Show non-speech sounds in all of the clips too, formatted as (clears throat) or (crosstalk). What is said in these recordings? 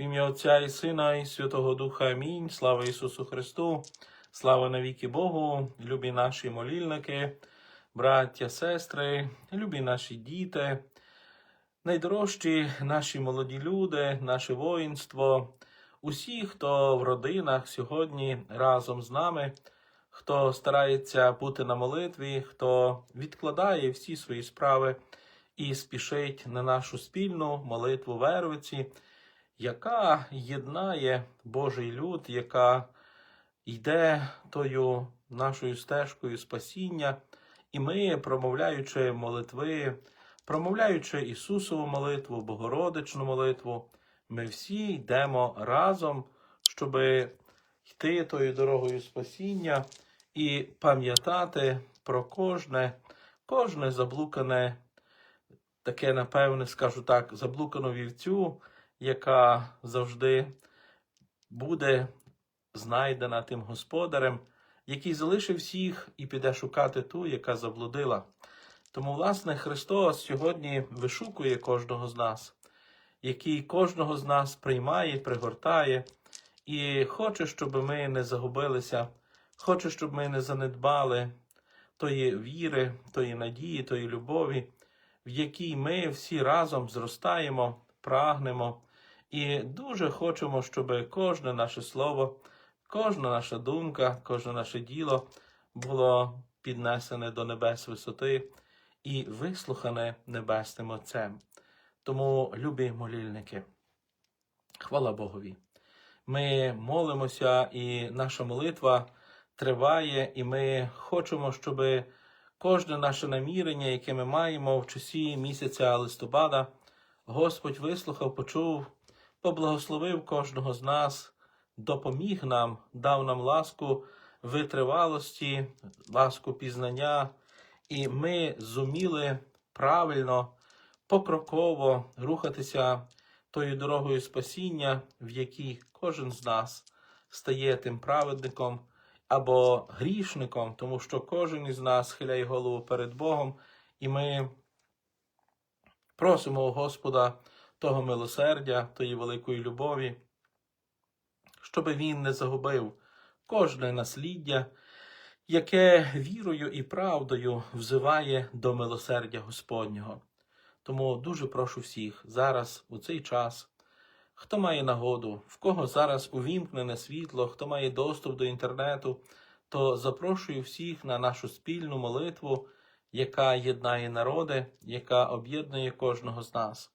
В ім'я Отця і Сина, і Святого Духа. Амінь. Слава Ісусу Христу, слава навіки Богу, любі наші молільники, браття, сестри, любі наші діти, найдорожчі наші молоді люди, наше воїнство, усі, хто в родинах сьогодні разом з нами, хто старається бути на молитві, хто відкладає всі свої справи і спішить на нашу спільну молитву Вервиці, яка єднає Божий люд, яка йде тою нашою стежкою спасіння, і ми, промовляючи молитви, промовляючи Ісусову молитву, Богородичну молитву, ми всі йдемо разом, щоб йти тою дорогою спасіння і пам'ятати про кожне, кожне заблукане, таке, напевне, скажу так, заблукану вівцю, яка завжди буде знайдена тим господарем, який залишив всіх і піде шукати ту, яка заблудила. Тому, власне, Христос сьогодні вишукує кожного з нас, який кожного з нас приймає, пригортає, і хоче, щоб ми не загубилися, хоче, щоб ми не занедбали тої віри, тої надії, тої любові, в якій ми всі разом зростаємо, прагнемо і дуже хочемо, щоб кожне наше слово, кожна наша думка, кожне наше діло було піднесене до небес висоти і вислухане Небесним Отцем. Тому, любі молільники, хвала Богові. Ми молимося, і наша молитва триває, і ми хочемо, щоб кожне наше намірення, яке ми маємо в часі місяця листопада, Господь вислухав, почув, поблагословив кожного з нас, допоміг нам, дав нам ласку витривалості, ласку пізнання, і ми зуміли правильно, покроково рухатися тою дорогою спасіння, в якій кожен з нас стає тим праведником або грішником, тому що кожен із нас схиляє голову перед Богом, і ми просимо у Господа того милосердя, тої великої любові, щоб він не загубив кожне насліддя, яке вірою і правдою взиває до милосердя Господнього. Тому дуже прошу всіх зараз, у цей час, хто має нагоду, в кого зараз увімкнене світло, хто має доступ до інтернету, то запрошую всіх на нашу спільну молитву, яка єднає народи, яка об'єднує кожного з нас.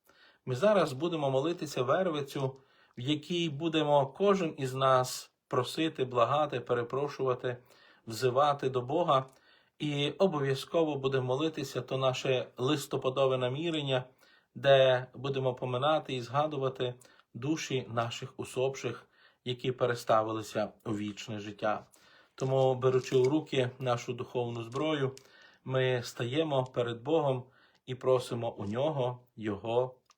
Ми зараз будемо молитися Вервицю, в якій будемо кожен із нас просити, благати, перепрошувати, взивати до Бога. І обов'язково будемо молитися то наше листопадове намірення, де будемо поминати і згадувати душі наших усопших, які переставилися у вічне життя. Тому, беручи у руки нашу духовну зброю, ми стаємо перед Богом і просимо у нього Його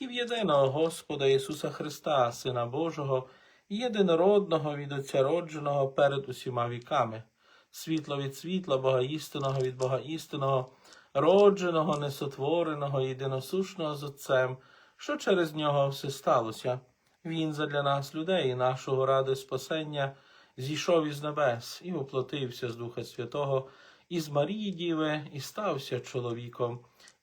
і в єдиного Господа Ісуса Христа, Сина Божого, єдинородного від Отця родженого перед усіма віками, світло від світла, Бога істинного від Бога істинного, родженого, несотвореного, єдиносушного з Отцем, що через нього все сталося. Він задля нас, людей, нашого ради спасення, зійшов із небес і воплотився з Духа Святого, із Марії Діви, і стався чоловіком,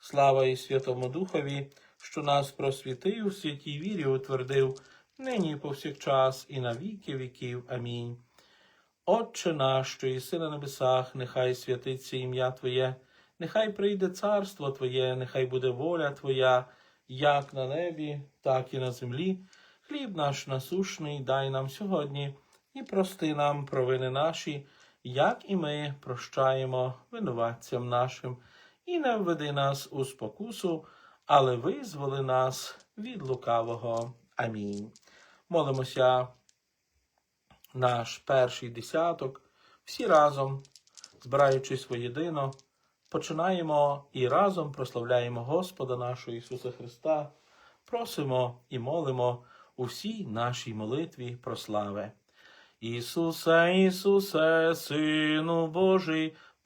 Слава і Святому Духові, що нас просвітив, у святій вірі утвердив, нині і повсякчас, і на віки віків. Амінь. Отче наш, що єси на небесах, нехай святиться ім'я Твоє, нехай прийде царство Твоє, нехай буде воля Твоя, як на небі, так і на землі. Хліб наш насушний дай нам сьогодні, і прости нам провини наші, як і ми прощаємо винуватцям нашим, і не введи нас у спокусу, але визволи нас від лукавого. Амінь. Молимося наш перший десяток, всі разом, збираючись воєдино, починаємо і разом прославляємо Господа нашого Ісуса Христа, просимо і молимо у всій нашій молитві про слави. Ісусе, Ісусе, Сину Божий,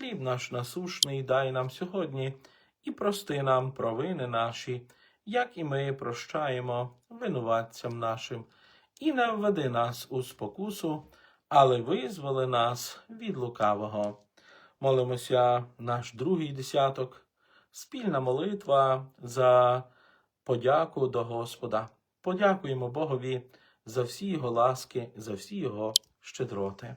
Хліб наш насушний дай нам сьогодні, і прости нам провини наші, як і ми прощаємо винуватцям нашим, і не введи нас у спокусу, але визволи нас від лукавого. Молимося наш другий десяток, спільна молитва за подяку до Господа. Подякуємо Богові за всі його ласки, за всі його щедроти.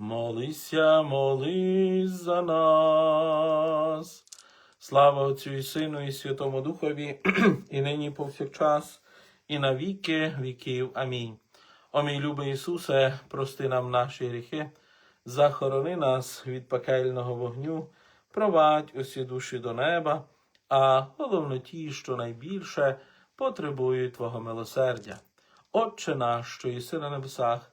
молися, молись за нас. Слава Отцю і Сину, і Святому Духові, (clears throat) і нині повсякчас, і на віки віків. Амінь. О мій любий Ісусе, прости нам наші гріхи, захорони нас від пекельного вогню, провадь усі душі до неба, а головно ті, що найбільше потребують Твого милосердя. Отче наш, що єси на небесах,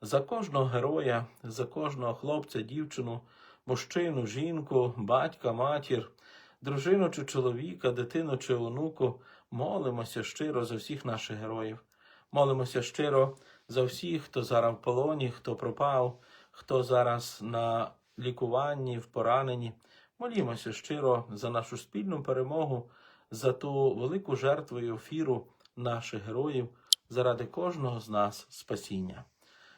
за кожного героя, за кожного хлопця, дівчину, мужчину, жінку, батька, матір, дружину чи чоловіка, дитину чи онуку. Молимося щиро за всіх наших героїв. Молимося щиро за всіх, хто зараз в полоні, хто пропав, хто зараз на лікуванні, в пораненні. Молімося щиро за нашу спільну перемогу, за ту велику жертву і офіру наших героїв, заради кожного з нас спасіння.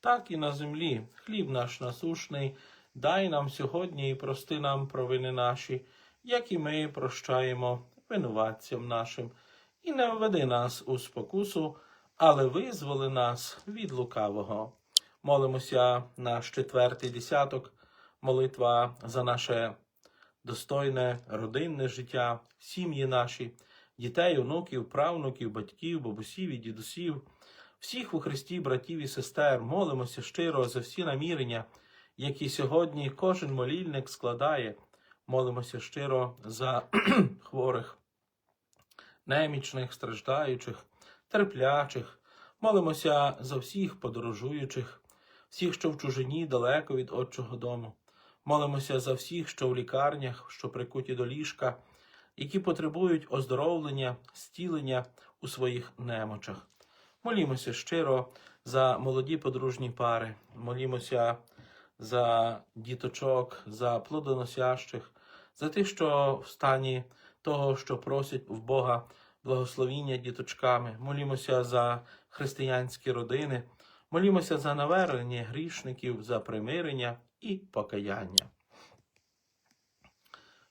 так і на землі. Хліб наш насушний, дай нам сьогодні і прости нам провини наші, як і ми прощаємо винуватцям нашим, і не введи нас у спокусу, але визволи нас від лукавого. Молимося наш четвертий десяток, молитва за наше достойне родинне життя, сім'ї наші, дітей, онуків, правнуків, батьків, бабусів і дідусів, всіх у Христі, братів і сестер, молимося щиро за всі намірення, які сьогодні кожен молільник складає. Молимося щиро за (clears throat) хворих, немічних, страждаючих, терплячих. Молимося за всіх подорожуючих, всіх, що в чужині далеко від Отчого дому. Молимося за всіх, що в лікарнях, що прикуті до ліжка, які потребують оздоровлення, зцілення у своїх немочах. Молімося щиро за молоді подружні пари, молімося за діточок, за плодоносящих, за тих, що в стані того, що просять в Бога благословіння діточками. Молімося за християнські родини, молімося за навернення грішників, за примирення і покаяння.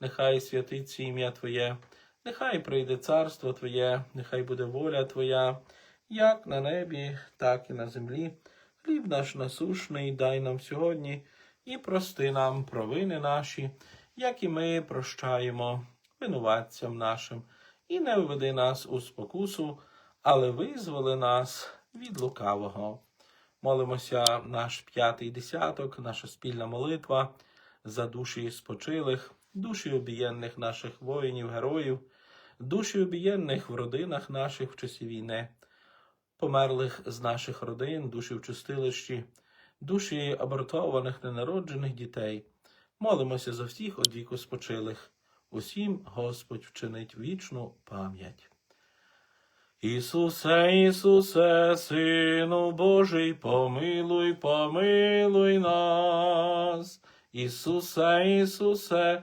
нехай святиться ім'я Твоє, нехай прийде царство Твоє, нехай буде воля Твоя, як на небі, так і на землі. Хліб наш насушний дай нам сьогодні і прости нам провини наші, як і ми прощаємо винуватцям нашим, і не введи нас у спокусу, але визволи нас від лукавого. Молимося наш п'ятий десяток, наша спільна молитва за душі спочилих, душі обієнних наших воїнів, героїв, душі обієнних в родинах наших в часі війни, померлих з наших родин, душі в чистилищі, душі абортованих ненароджених дітей. Молимося за всіх од віку спочилих. Усім Господь вчинить вічну пам'ять. Ісусе, Ісусе, Сину Божий, помилуй, помилуй нас. Ісусе, Ісусе,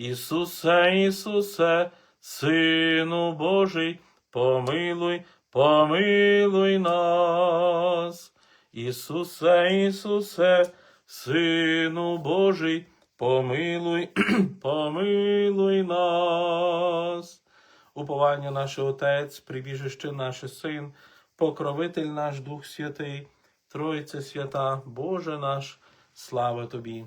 Ісусе, Ісусе, Сину Божий, помилуй, помилуй нас. Ісусе, Ісусе, Сину Божий, помилуй, (clears throat) помилуй нас. Уповання наше Отець, прибіжище наше Син, покровитель наш Дух Святий, Тройце свята, Боже наш, слава Тобі.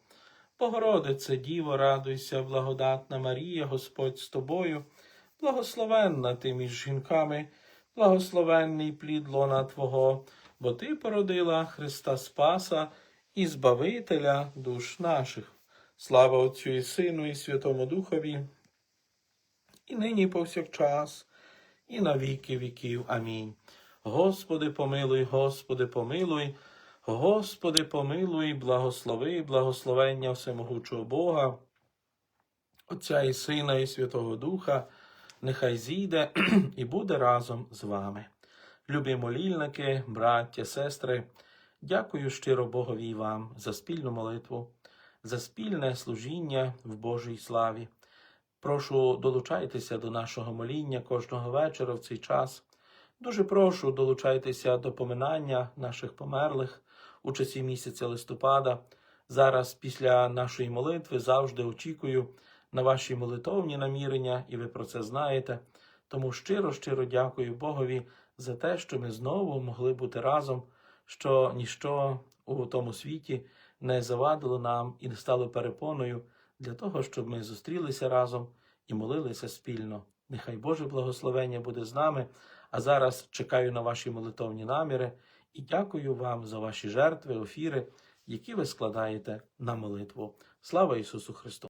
Богородице, Діво, радуйся, благодатна Марія, Господь з тобою, благословенна ти між жінками, благословенний плід лона Твого, бо Ти породила Христа Спаса і Збавителя душ наших. Слава Отцю і Сину, і Святому Духові, і нині повсякчас, і на віки віків. Амінь. Господи, помилуй, Господи, помилуй, Господи, помилуй, благослови, благословення всемогучого Бога, Отця і Сина, і Святого Духа, нехай зійде (clears throat) і буде разом з вами. Любі молільники, браття, сестри, дякую щиро Богові і вам за спільну молитву, за спільне служіння в Божій славі. Прошу долучайтеся до нашого моління кожного вечора в цей час. Дуже прошу долучайтеся до поминання наших померлих у часі місяця листопада. Зараз, після нашої молитви, завжди очікую на ваші молитовні намірення, і ви про це знаєте. Тому щиро, щиро дякую Богові за те, що ми знову могли бути разом, що ніщо у тому світі не завадило нам і не стало перепоною для того, щоб ми зустрілися разом і молилися спільно. Нехай Боже благословення буде з нами. А зараз чекаю на ваші молитовні наміри і дякую вам за ваші жертви, офіри, які ви складаєте на молитву. Слава Ісусу Христу!